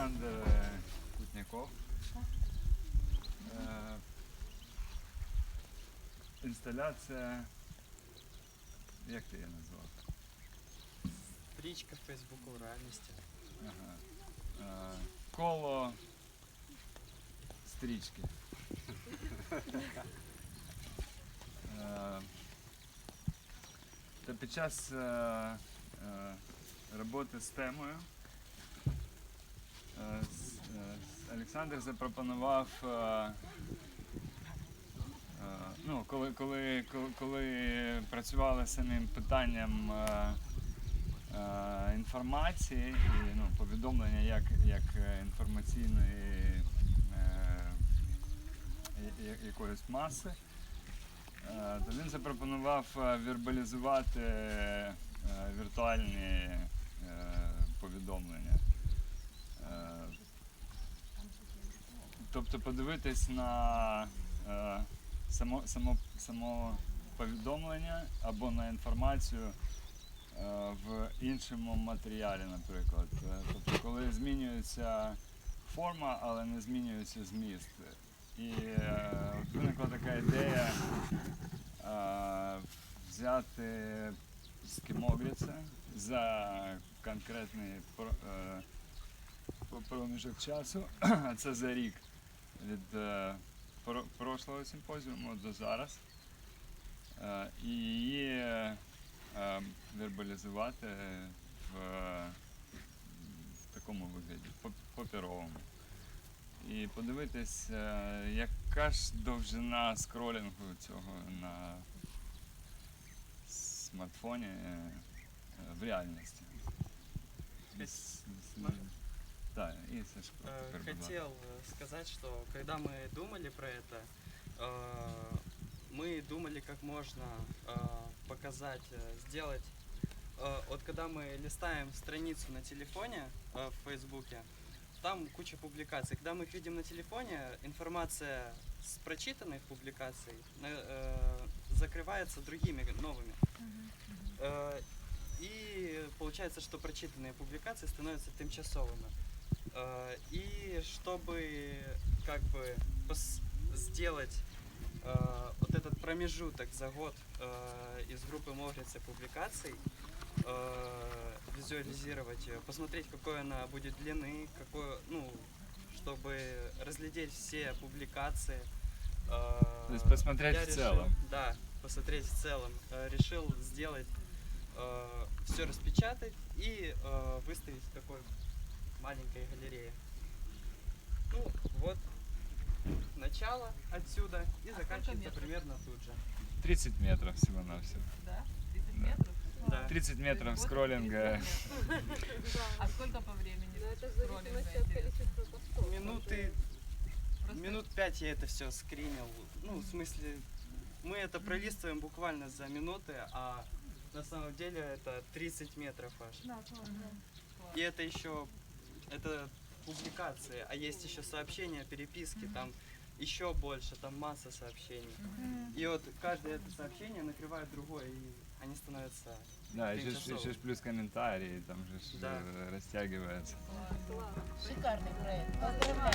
Олександр е, Кутняков. Е, Інсталяція. Як ти її назвав? Стрічка Фейсбуку в реальності. Ага. Е, Коло стрічки. Е, Та під час е, е, роботи з темою Олександр запропонував, е, е, ну, коли, коли, коли, працювали з самим питанням е, е, інформації і ну, повідомлення як, як е, інформаційної е, якоїсь маси, е, то він запропонував е, вербалізувати е, віртуальні е, повідомлення. Е, Тобто подивитись на е, само, само, само повідомлення або на інформацію е, в іншому матеріалі, наприклад. Тобто, коли змінюється форма, але не змінюється зміст. І от виникла така ідея взяти скімогріця за конкретний проміжок часу, а це за рік від е, про- прошлого симпозіуму до зараз. Е, її е, вербалізувати в, е, в такому вигляді, пап- паперовому. І подивитись, е, яка ж довжина скролінгу цього на смартфоні е, в реальності. Хотел э, сказать, что когда мы думали про это, э, мы думали, как можно э, показать, э, сделать. э, Вот когда мы листаем страницу на телефоне э, в Фейсбуке, там куча публикаций. Когда мы их видим на телефоне, информация с прочитанных публикаций э, закрывается другими новыми. Э, И получается, что прочитанные публикации становятся тимчасовыми. Э, И чтобы как бы сделать э, вот этот промежуток за год э, из группы Моврицы публикаций, визуализировать ее, посмотреть, какой она будет длины, какой, ну, чтобы разглядеть все публикации. То есть посмотреть я в решил- целом. Да, посмотреть в целом. Решил сделать, все распечатать и выставить такой маленькой галерее. Ну, вот начало отсюда и А заканчивается примерно тут же. 30 метров всего-навсего. Да? 30 Да. метров? Да. 30 метров Вот скроллинга. 30 метров. А сколько по времени Но это в скроллинга? зависимости от интересно? количества постов. Минуты, Просто минут пять я это все скринил. Ну, в смысле, мы это пролистываем буквально за минуты, а на самом деле это 30 метров аж. Мгм. Класс. И это еще это публикации, а есть еще сообщения, переписки, Мгм. там еще больше, там масса сообщений. Мгм. И вот каждое это сообщение накрывает другое, и они становятся Да, еще, еще плюс комментарии, там же ж, Да. э, растягивается. Шикарний проект. Поздравляю.